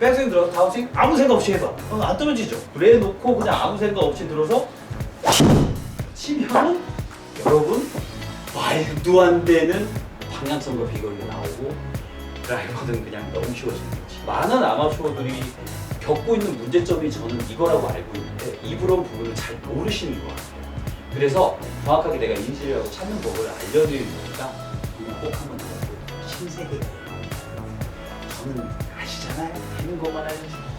백스윙 들어서 다운스윙 아무 생각 없이 해봐. 어, 안 떨어지죠. 그래 놓고 그냥 아무 생각 없이 들어서 치면 여러분 말도 안 되는 방향성과 비거리가 나오고 드라이버는 그냥 너무 쉬워지는 거지. 많은 아마추어들이 겪고 있는 문제점이 저는 이거라고 알고 있는데 이런 부분을 잘 모르시는 것 같아요. 그래서 정확하게 내가 인지하고 찾는 법을 알려드리는 거니까 꼭 한번 들어보고 신세계가. 저는 아시잖아요. 되는 것만 알려주는 거.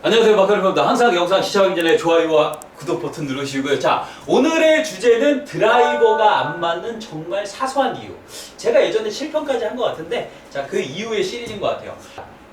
안녕하세요 마카르입니다 항상 영상 시청하기 전에 좋아요와 구독 버튼 누르시고요 자 오늘의 주제는 드라이버가 안 맞는 정말 사소한 이유 제가 예전에 7편까지 한 것 같은데 자 그 이후의 시리즈인 것 같아요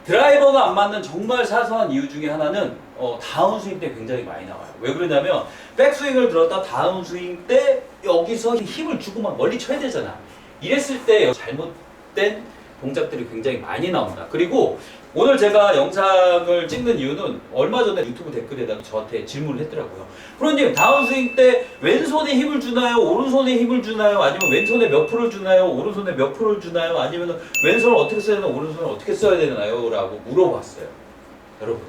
드라이버가 안 맞는 정말 사소한 이유 중에 하나는 어, 다운스윙 때 굉장히 많이 나와요. 왜 그러냐면 백스윙을 들었다 다운스윙 때 여기서 힘을 주고 막 멀리 쳐야 되잖아. 이랬을 때 잘못된 동작들이 굉장히 많이 나온다. 그리고 오늘 제가 영상을 찍는 이유는 얼마 전에 유튜브 댓글에다가 저한테 질문을 했더라고요. 프로님 다운 스윙 때 왼손에 힘을 주나요? 오른손에 힘을 주나요? 아니면 왼손에 몇 프로를 주나요? 오른손에 몇 프로를 주나요? 아니면 왼손을 어떻게 써야 되나 오른손을 어떻게 써야 되나요? 라고 물어봤어요. 여러분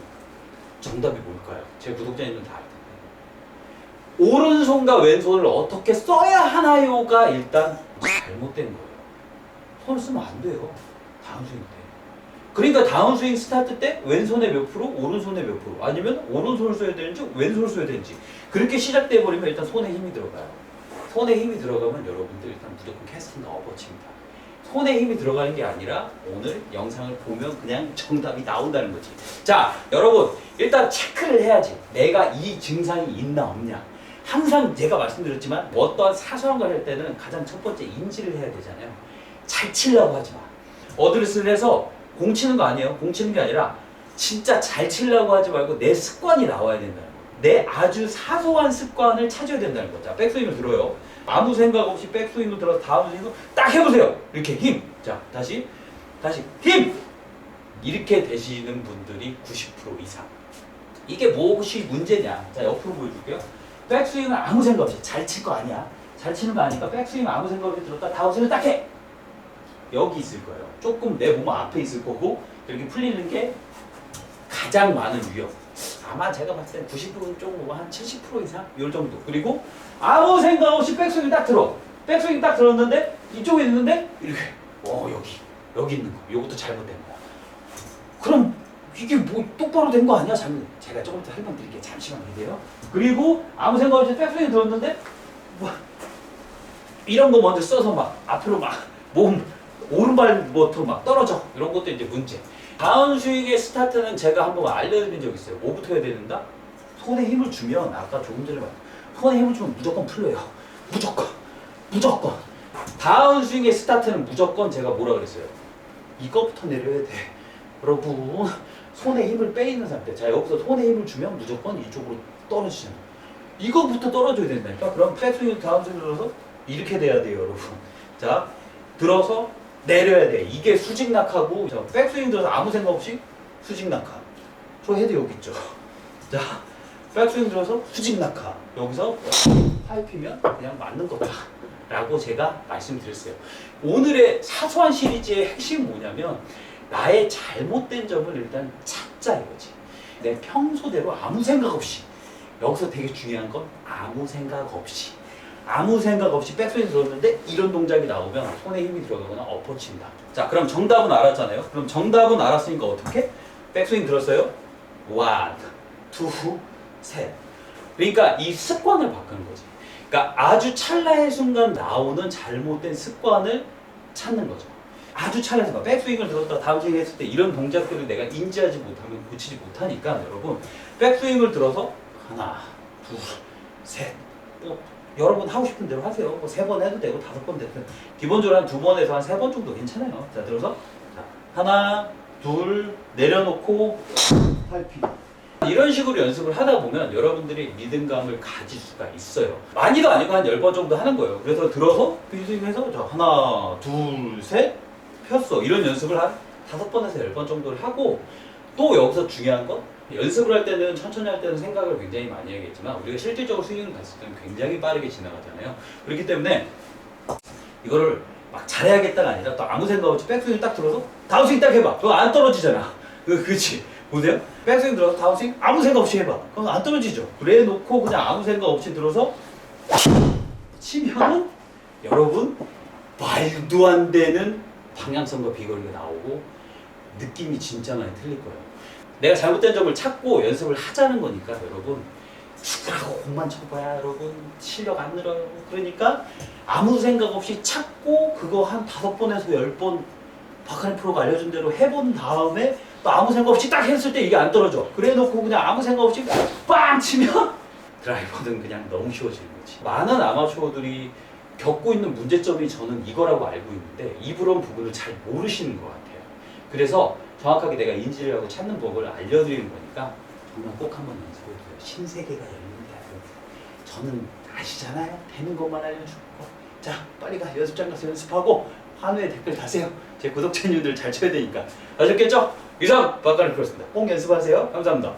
정답이 뭘까요? 제 구독자님은 다알 텐데 오른손과 왼손을 어떻게 써야 하나요가 일단 잘못된 거예요. 손을 쓰면 안 돼요. 다운스윙 때. 그러니까 다운스윙 스타트 때 왼손에 몇 프로, 오른손에 몇 프로, 아니면 오른손을 써야 되는지 왼손을 써야 되는지 그렇게 시작돼 버리면 일단 손에 힘이 들어가요. 손에 힘이 들어가면 여러분들 일단 무조건 캐스팅과 엎어칩니다. 손에 힘이 들어가는 게 아니라 오늘 영상을 보면 그냥 정답이 나온다는 거지. 자, 여러분 일단 체크를 해야지. 내가 이 증상이 있나 없냐. 항상 제가 말씀드렸지만 어떠한 사소한 걸 할 때는 가장 첫 번째 인지를 해야 되잖아요. 잘 치려고 하지 마. 어드레스를 해서 공 치는 거 아니에요. 공 치는 게 아니라 진짜 잘 치려고 하지 말고 내 습관이 나와야 된다는 거. 내 아주 사소한 습관을 찾아야 된다는 거. 자, 백스윙을 들어요. 아무 생각 없이 백스윙을 들어서 다운스윙을 딱 해보세요. 이렇게 힘. 자, 다시, 다시 힘. 이렇게 되시는 분들이 90% 이상. 이게 무엇이 문제냐? 자, 옆으로 보여줄게요. 백스윙을 아무 생각 없이 잘 칠 거 아니야. 잘 치는 거 아니까 백스윙 아무 생각 없이 들었다 다운스윙을 딱 해. 여기 있을 거예요. 조금 내 몸 앞에 있을 거고 이렇게 풀리는 게 가장 많은 위험. 아마 제가 봤을 때 90%는 조금 한 70% 이상 이 정도. 그리고 아무 생각 없이 백스윙 딱 들어. 백스윙 딱 들었는데 이쪽에 있는데 이렇게 어 여기 여기 있는 거. 이것도 잘못된 거야. 그럼 이게 뭐 똑바로 된 거 아니야? 잘못. 제가 조금 더 설명드릴게요. 잠시만 기다려. 그리고 아무 생각 없이 백스윙 들었는데 뭐 이런 거 먼저 써서 막 앞으로 막 몸 오른발부터 막 떨어져 이런 것도 이제 문제. 다운 스윙의 스타트는 제가 한번 알려드린 적 있어요. 뭐부터 해야 되는가? 손에 힘을 주면 아까 조금 전에 말 손에 힘을 주면 무조건 풀려요. 무조건 무조건 다운 스윙의 스타트는 무조건 제가 뭐라 그랬어요? 이거부터 내려야 돼. 여러분 손에 힘을 빼있는 상태. 자 여기서 손에 힘을 주면 무조건 이쪽으로 떨어지잖아. 이거부터 떨어져야 된다니까. 그럼 백스윙 다운 스윙 들어서 이렇게 돼야 돼요, 여러분. 자 들어서 내려야 돼. 이게 수직 낙하고 자, 백스윙 들어서 아무 생각 없이 수직 낙하. 저 헤드 여기 있죠. 자 백스윙 들어서 수직 낙하. 여기서 팔 피면 그냥 맞는 거다. 라고 제가 말씀드렸어요. 오늘의 사소한 시리즈의 핵심이 뭐냐면 나의 잘못된 점을 일단 찾자 이거지. 내 평소대로 아무 생각 없이 여기서 되게 중요한 건 아무 생각 없이 아무 생각 없이 백스윙 들었는데 이런 동작이 나오면 손에 힘이 들어가거나 엎어친다. 자, 그럼 정답은 알았잖아요. 그럼 정답은 알았으니까 어떻게? 백스윙 들었어요? 원, 투, 셋. 그러니까 이 습관을 바꾸는 거지. 그러니까 아주 찰나의 순간 나오는 잘못된 습관을 찾는 거죠. 아주 순간. 백스윙을 들었다 다음 스윙 했을 때 이런 동작들을 내가 인지하지 못하면 고치지 못하니까 여러분 백스윙을 들어서 하나, 둘, 셋. 뭐 여러분 하고 싶은 대로 하세요. 뭐 세 번 해도 되고 다섯 번 됐든 기본적으로 한 두 번에서 한 세 번 정도 괜찮아요. 자 들어서 자, 하나, 둘 내려놓고 팔피. 이런 식으로 연습을 하다 보면 여러분들이 리듬감을 가질 수가 있어요. 많이도 아니고 한 열 번 정도 하는 거예요. 그래서 들어서 비스윙해서 자 하나, 둘, 셋 폈어. 이런 연습을 한 다섯 번에서 열 번 정도를 하고 또 여기서 중요한 건 연습을 할 때는 천천히 할 때는 생각을 굉장히 많이 하겠지만 우리가 실질적으로 스윙을 갔을 때는 굉장히 빠르게 지나가잖아요. 그렇기 때문에 이거를 막 잘해야겠다가 아니라 또 아무 생각 없이 백스윙 딱 들어서 다운스윙 딱 해봐. 그거 안 떨어지잖아. 그 그렇지. 보세요. 백스윙 들어서 다운스윙 아무 생각 없이 해봐. 그럼 안 떨어지죠. 그래 놓고 그냥 아무 생각 없이 들어서 치면은 여러분 말도 안 되는 방향성과 비거리가 나오고 느낌이 진짜 많이 틀릴 거예요. 내가 잘못된 점을 찾고 연습을 하자는 거니까 여러분 죽으라고 공만 쳐봐야 여러분 실력 안 늘어요. 그러니까 아무 생각 없이 찾고 그거 한 다섯 번에서 열 번 박하니 프로가 알려준 대로 해본 다음에 또 아무 생각 없이 딱 했을 때 이게 안 떨어져. 그래 놓고 그냥 아무 생각 없이 빵 치면 드라이버는 그냥 너무 쉬워지는 거지. 많은 아마추어들이 겪고 있는 문제점이 저는 이거라고 알고 있는데 이런 부분을 잘 모르시는 것 같아요. 그래서 정확하게 내가 인지를 하고 찾는 법을 알려드리는 거니까 정말 꼭 한번 연습해 보세요. 신세계가 열립니다. 저는 아시잖아요. 되는 것만 알려주고 자 빨리 가 연습장 가서 연습하고 환우의 댓글 다세요. 제 구독자님들 잘 쳐야 되니까 아셨겠죠? 이상 박가를 풀었습니다. 꼭 연습하세요. 감사합니다.